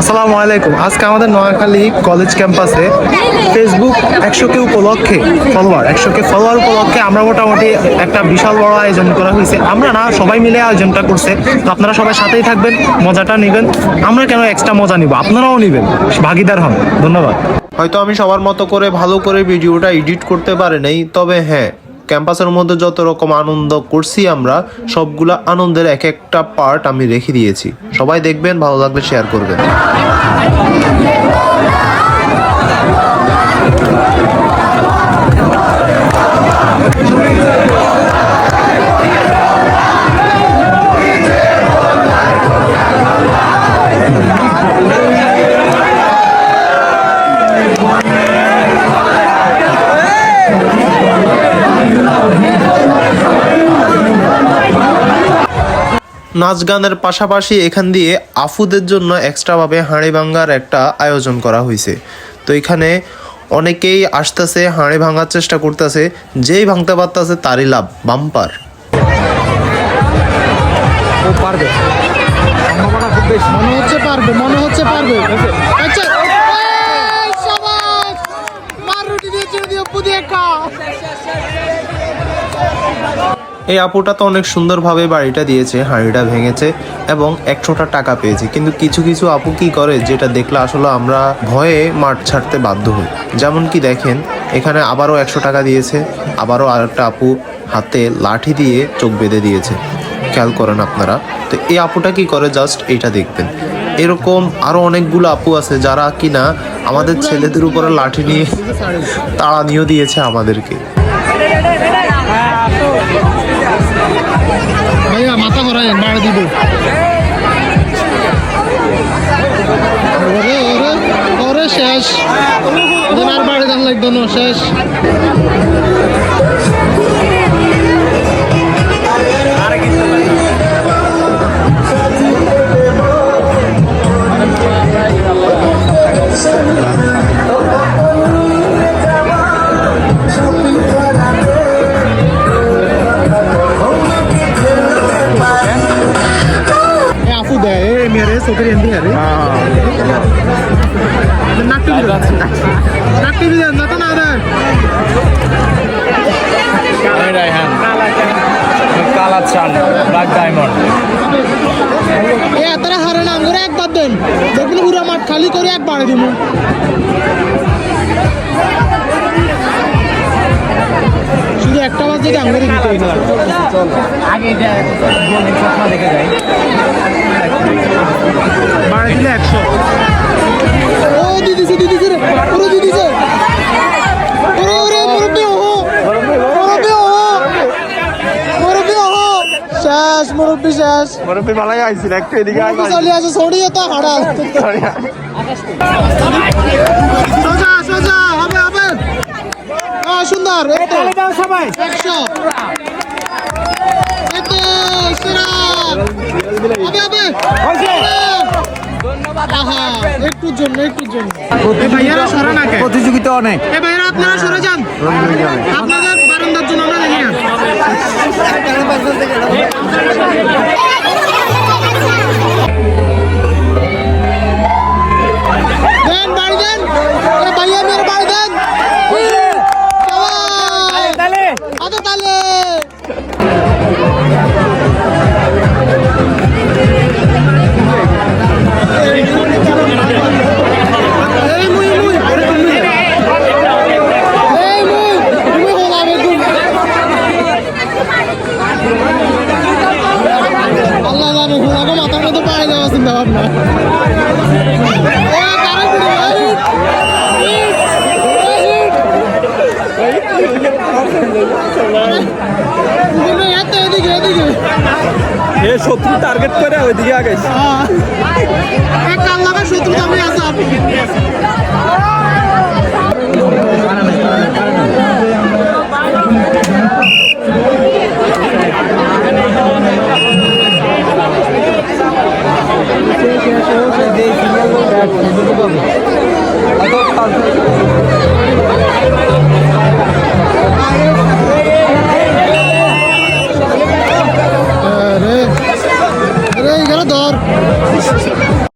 আসসালামু আলাইকুম। আজকে আমাদের নোয়াখালী কলেজ ক্যাম্পাসে ফেসবুক একশো কে উপলক্ষে ফলোয়ার একশো কে ফলোয়ার উপলক্ষে আমরা মোটামুটি একটা বিশাল বড় আয়োজন করা হয়েছে। আমরা না, সবাই মিলে আয়োজনটা করছে। তো আপনারা সবাই সাথেই থাকবেন, মজাটা নেবেন। আমরা কেন এক্সট্রা মজা নিব? আপনারাও নেবেন। ভাগিদার হন। ধন্যবাদ। হয়তো আমি সবার মতো করে, ভালো করে ভিডিওটা এডিট করতে পারি নাই, তবে হ্যাঁ ক্যাম্পাসের মধ্যে যত রকম আনন্দ করছি আমরা, সবগুলা আনন্দের এক একটা পার্ট আমি রেখে দিয়েছি। সবাই দেখবেন, ভালো লাগলে শেয়ার করবেন। নাচ গানের পাশাপাশি এখান দিয়ে আফুদের জন্য এক্সট্রাভাবে হাঁড়ি ভাঙ্গার একটা আয়োজন করা হয়েছে তো এখানে অনেকেই আসতেছে, হাঁড়ি ভাঙার চেষ্টা করতেছে, যেই ভাঙতে পারতেছে তারই লাভ, বাম্পার। মনে হচ্ছে পারবে, মনে হচ্ছে পারবে। এই আপুটা তো অনেক সুন্দরভাবে বাড়িটা দিয়েছে, হাঁড়িটা ভেঙেছে এবং একশোটা টাকা পেয়েছে। কিন্তু কিছু কিছু আপু কি করে, যেটা দেখলে আসলে আমরা ভয়ে মাঠ ছাড়তে বাধ্য হই। যেমন কি দেখেন, এখানে আবারও একশো টাকা দিয়েছে, আবারও আরেকটা আপু হাতে লাঠি দিয়ে চোখ বেঁধে দিয়েছে। খেয়াল করেন আপনারা। তো এই আপুটা কি করে, জাস্ট এইটা দেখবেন। এরকম আরও অনেকগুলো আপু আছে যারা কিনা আমাদের ছেলেদের উপরে লাঠি নিয়ে তাড়া নিয়েও দিয়েছে আমাদেরকে। শেষ। ওদের আর বাড়ি দাম লাগতো না শেষ। এ আপু দেয় এ মেরে চোখের এমনি হারে নাক টিভি নাক টিভি দেন না তো না দেন আমি রায়হান। কালা চান ব্ল্যাক ডায়মন্ড এ এতটা হারে না আঙ্গুরে একবার দেন। দেখবেন পুরো মাঠ খালি করে একবার দিব শুধু একটা বার যদি আঙ্গুরে দিতে আগে চশমা দেখে যাই। মুরব্বি শেষ। মুরব্বী ভালাই আইছিল একটু এদিকে মুরব্বি চলে আসে তো হাড়াল সোজা সোজা হবে হবে। সুন্দর সবাই। একশো। এই তো সেরা। হবে হবে। আহা একটুর জন্য একটুর জন্য। এই ভাইয়ারা সরা না কে প্রতিযোগিতা অনেক। আপনারা সরে যান আপনাদের বারান্দার জন্য আমরা দেখি না দেন শত্রু টার্গেট করে ওইদিকে আগে শত্রু আমি আসা